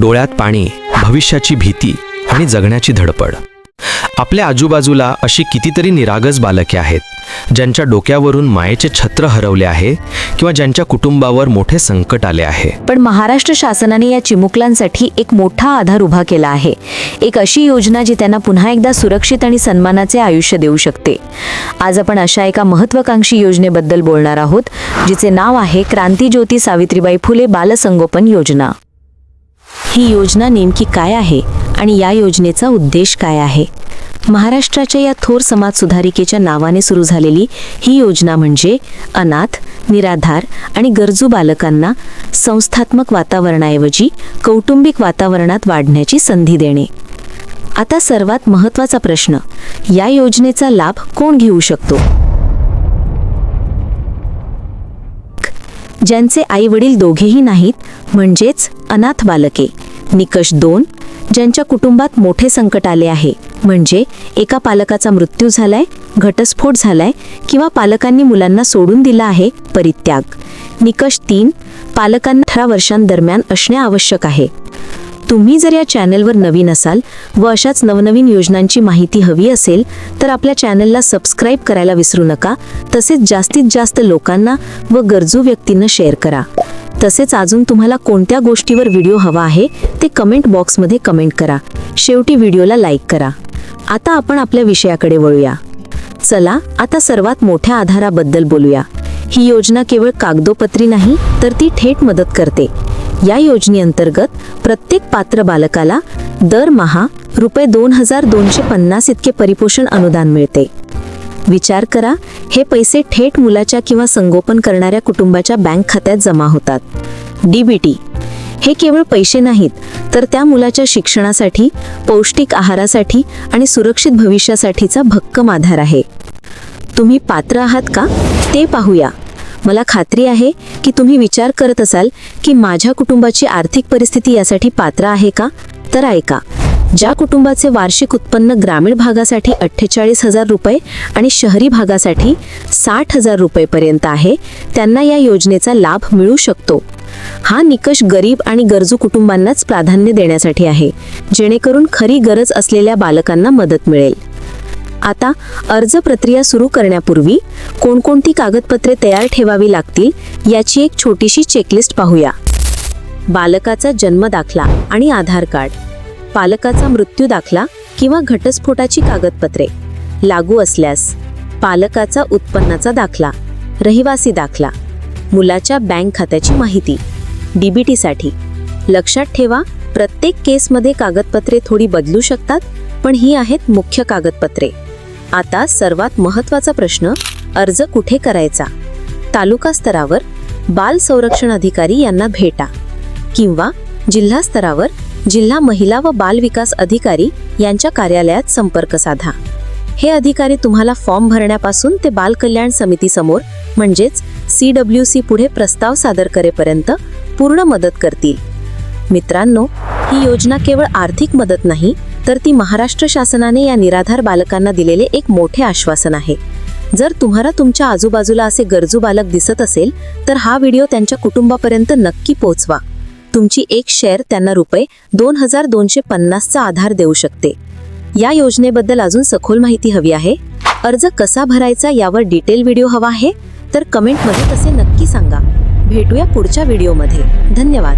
डोळ्यात पाणी भविष्याची भीती आणि जगण्याची धडपड. आपल्या आजूबाजूला अशी कितीतरी निरागस बालके आहेत ज्यांच्या डोक्यावरून मायेचे छत्र हरवले आहे किंवा ज्यांच्या कुटुंबावर मोठे संकट आले आहे. पण महाराष्ट्र शासनाने या चिमुकलांसाठी एक मोठा आधार उभा केला आहे. एक अशी योजना जी त्यांना पुन्हा एकदा सुरक्षित आणि सन्मानाचे आयुष्य देऊ शकते. आज आपण अशा एका महत्वाकांक्षी योजनेबद्दल बोलणार आहोत जिचे नाव आहे क्रांती ज्योती सावित्रीबाई फुले बालसंगोपन योजना. ही योजना नेमकी काय आहे आणि या योजनेचा उद्देश काय आहे? महाराष्ट्राच्या या थोर समाज सुधारिकेच्या नावाने सुरू झालेली ही योजना म्हणजे अनाथ निराधार आणि गरजू बालकांना संस्थात्मक वातावरणाऐवजी कौटुंबिक वातावरणात वाढण्याची संधी देणे. आता सर्वात महत्त्वाचा प्रश्न या योजनेचा लाभ कोण घेऊ शकतो? ज्यांचे आई वडील दोघेही नाहीत म्हणजेच अनाथ बालके निकष दोन ज्यांच्या कुटुंबात मोठे संकट आले आहे. म्हणजे एका पालकाचा मृत्यू झालाय घटस्फोट झालाय किंवा पालकांनी मुलांना सोडून दिला आहे परित्याग. निकष तीन पालकांना अठरा वर्षांदरम्यान असणे आवश्यक आहे. तुम्ही जर या चॅनलवर नवीन असाल व अशाच नवनवीन योजनांची माहिती हवी असेल तर आपल्या चॅनलला सबस्क्राईब करायला विसरू नका. तसेच जास्तीत जास्त लोकांना व गरजू व्यक्तींना शेअर करा. तसेच अजून तुम्हाला कोणत्या गोष्टीवर व्हिडिओ हवा आहे ते कमेंट बॉक्समध्ये कमेंट करा. शेवटी व्हिडिओला लाईक करा. आता आपण आपल्या विषयाकडे वळूया. चला आता सर्वात मोठ्या आधाराबद्दल बोलूया. ही योजना केवळ कागदोपत्री नाही तर ती थेट मदत करते. या योजनेअंतर्गत प्रत्येक पात्र बालकाला दरमहा रुपये दोन हजार दोनशे पन्नास इतके परिपोषण अनुदान मिळते. विचार करा हे पैसे थेट मुलाच्या किंवा संगोपन करणाऱ्या कुटुंबाच्या बँक खात्यात जमा होतात. डीबीटी हे केवळ पैसे नाहीत तर त्या मुलाच्या शिक्षणासाठी पौष्टिक आहारासाठी आणि सुरक्षित भविष्यासाठीचा भक्कम आधार आहे. तुम्ही पात्र आहात का? ते पाहूया. मला खात्री आहे की तुम्ही विचार करत असाल की माझ्या कुटुंबाची आर्थिक परिस्थिती यासाठी पात्र आहे का? तर ऐका. ज्या कुटुंबाचे वार्षिक उत्पन्न ग्रामीण भागासाठी अठ्ठेचाळीस हजार रुपये आणि शहरी भागासाठी साठ हजार रुपयेपर्यंत आहे त्यांना या योजनेचा लाभ मिळू शकतो. हा निकष गरीब आणि गरजू कुटुंबांनाच प्राधान्य देण्यासाठी आहे जेणेकरून खरी गरज असलेल्या बालकांना मदत मिळेल. आता अर्ज प्रक्रिया सुरू करण्यापूर्वी कोणकोणती कागदपत्रे तयार ठेवावी लागतील याची एक छोटीशी चेकलिस्ट पाहूया. बालकाचा जन्म दाखला आणि आधार कार्ड. पालकाचा मृत्यू दाखला किंवा घटस्फोटाची कागदपत्रे लागू असल्यास पालकाचा उत्पन्नाचा दाखला रहिवासी दाखला मुलाच्या बँक खात्याची माहिती डीबीटीसाठी. लक्षात ठेवा प्रत्येक केसमध्ये कागदपत्रे थोडी बदलू शकतात पण ही आहेत मुख्य कागदपत्रे. आता सर्वात महत्त्वाचा प्रश्न अर्ज कुठे करायचा? तालुका स्तरावर बाल संरक्षण अधिकारी यांना भेटा किंवा जिल्हा स्तरावर जिल्हा महिला व बाल विकास अधिकारी यांच्या कार्यालयात संपर्क साधा. हे अधिकारी तुम्हाला फॉर्म भरण्यापासून ते बाल कल्याण समितीसमोर म्हणजेच सी डब्ल्यू सी पुढे प्रस्ताव सादर करेपर्यंत पूर्ण मदत करतील. मित्रांनो ही योजना केवळ आर्थिक मदत नाही तर ती महाराष्ट्र शासनाने या निराधार बालकांना दिलेले एक मोठे आश्वासन आहे. जर तुम्हाला तुमच्या आजूबाजूला असे गरजू बालक दिसत असेल तर हा व्हिडिओ त्यांच्या कुटुंबापर्यंत नक्की पोहोचवा तुमची एक शेअर त्यांना रुपये दोन हजार दोनशे पन्नासचा आधार देऊ शकते. या योजनेबद्दल अजून सखोल माहिती हवी आहे. अर्ज कसा भरायचा यावर डिटेल व्हिडिओ हवा आहे. तर कमेंटमध्ये तसे नक्की सांगा. भेटूया पुढच्या व्हिडिओमध्ये धन्यवाद.